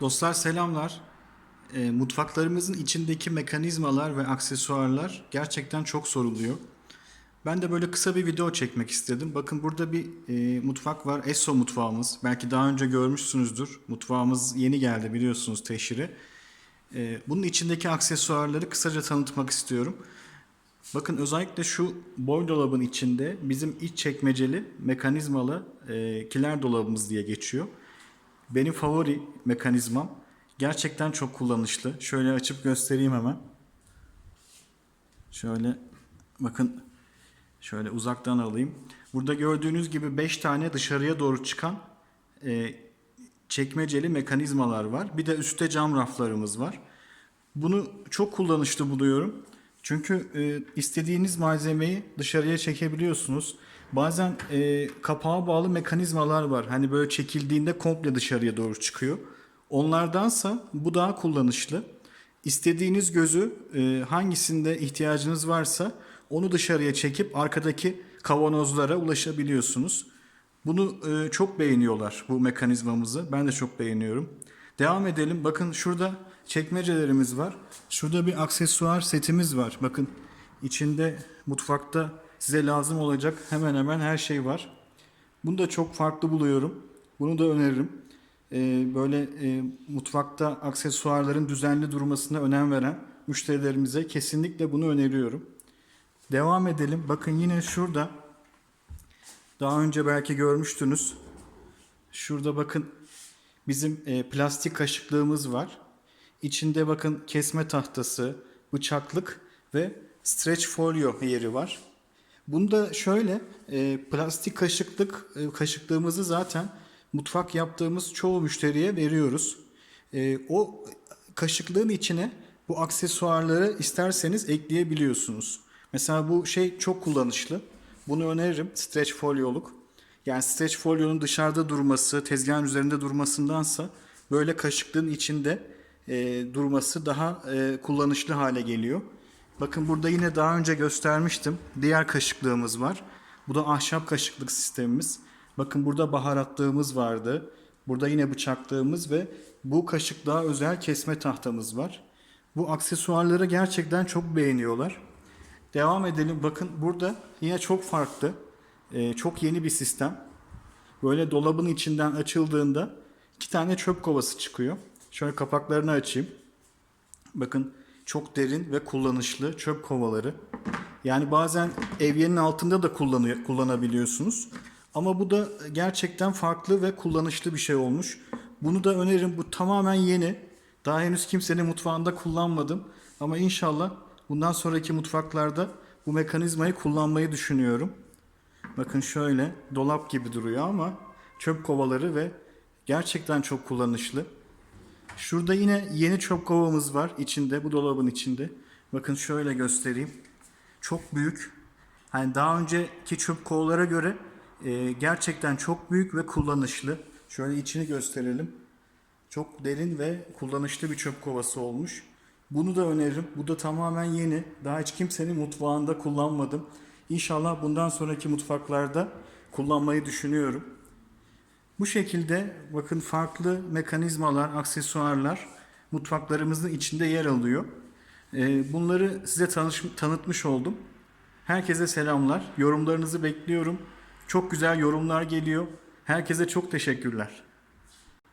Dostlar selamlar. E, mutfaklarımızın içindeki mekanizmalar ve aksesuarlar gerçekten çok soruluyor. Ben de böyle kısa bir video çekmek istedim. Bakın burada bir e, mutfak var. Esso mutfağımız. Belki daha önce görmüşsünüzdür. Mutfağımız yeni geldi biliyorsunuz teşhiri. E, bunun içindeki aksesuarları kısaca tanıtmak istiyorum. Bakın özellikle şu boy dolabın içinde bizim iç çekmeceli mekanizmalı e, kiler dolabımız diye geçiyor. Benim favori mekanizmam. Gerçekten çok kullanışlı. Şöyle açıp göstereyim hemen. Şöyle bakın şöyle uzaktan alayım. Burada gördüğünüz gibi 5 tane dışarıya doğru çıkan e, çekmeceli mekanizmalar var. Bir de üstte cam raflarımız var. Bunu çok kullanışlı buluyorum. Çünkü e, istediğiniz malzemeyi dışarıya çekebiliyorsunuz. Bazen e, kapağa bağlı mekanizmalar var. Hani böyle çekildiğinde komple dışarıya doğru çıkıyor. Onlardansa bu daha kullanışlı. İstediğiniz gözü e, hangisinde ihtiyacınız varsa onu dışarıya çekip arkadaki kavanozlara ulaşabiliyorsunuz. Bunu e, çok beğeniyorlar bu mekanizmamızı. Ben de çok beğeniyorum. Devam edelim. Bakın şurada çekmecelerimiz var. Şurada bir aksesuar setimiz var. Bakın içinde mutfakta size lazım olacak hemen hemen her şey var. Bunu da çok farklı buluyorum. Bunu da öneririm. Ee, böyle e, mutfakta aksesuarların düzenli durmasına önem veren müşterilerimize kesinlikle bunu öneriyorum. Devam edelim. Bakın yine şurada daha önce belki görmüştünüz. Şurada bakın bizim e, plastik kaşıklığımız var. İçinde bakın kesme tahtası, bıçaklık ve stretch folyo yeri var. Bunda şöyle e, plastik kaşıklık e, kaşıklığımızı zaten mutfak yaptığımız çoğu müşteriye veriyoruz. E, o kaşıklığın içine bu aksesuarları isterseniz ekleyebiliyorsunuz. Mesela bu şey çok kullanışlı. Bunu öneririm stretch folyoluk. Yani stretch folyonun dışarıda durması, tezgahın üzerinde durmasındansa böyle kaşıklığın içinde e, durması daha e, kullanışlı hale geliyor. Bakın burada yine daha önce göstermiştim. Diğer kaşıklığımız var. Bu da ahşap kaşıklık sistemimiz. Bakın burada baharatlığımız vardı. Burada yine bıçaklığımız ve bu kaşıklığa özel kesme tahtamız var. Bu aksesuarları gerçekten çok beğeniyorlar. Devam edelim. Bakın burada yine çok farklı, e, çok yeni bir sistem. Böyle dolabın içinden açıldığında iki tane çöp kovası çıkıyor. Şöyle kapaklarını açayım. Bakın çok derin ve kullanışlı çöp kovaları. Yani bazen evyenin altında da kullanabiliyorsunuz. Ama bu da gerçekten farklı ve kullanışlı bir şey olmuş. Bunu da öneririm. Bu tamamen yeni. Daha henüz kimsenin mutfağında kullanmadım. Ama inşallah bundan sonraki mutfaklarda bu mekanizmayı kullanmayı düşünüyorum. Bakın şöyle dolap gibi duruyor ama çöp kovaları ve gerçekten çok kullanışlı. Şurada yine yeni çöp kovamız var içinde, bu dolabın içinde. Bakın şöyle göstereyim. Çok büyük. Hani daha önceki çöp kovalara göre e, gerçekten çok büyük ve kullanışlı. Şöyle içini gösterelim. Çok derin ve kullanışlı bir çöp kovası olmuş. Bunu da öneririm. Bu da tamamen yeni. Daha hiç kimsenin mutfağında kullanmadım. İnşallah bundan sonraki mutfaklarda kullanmayı düşünüyorum. Bu şekilde bakın farklı mekanizmalar, aksesuarlar mutfaklarımızın içinde yer alıyor. Ee, Bunları size tanış, tanıtmış oldum. Herkese selamlar. Yorumlarınızı bekliyorum. Çok güzel yorumlar geliyor. Herkese çok teşekkürler.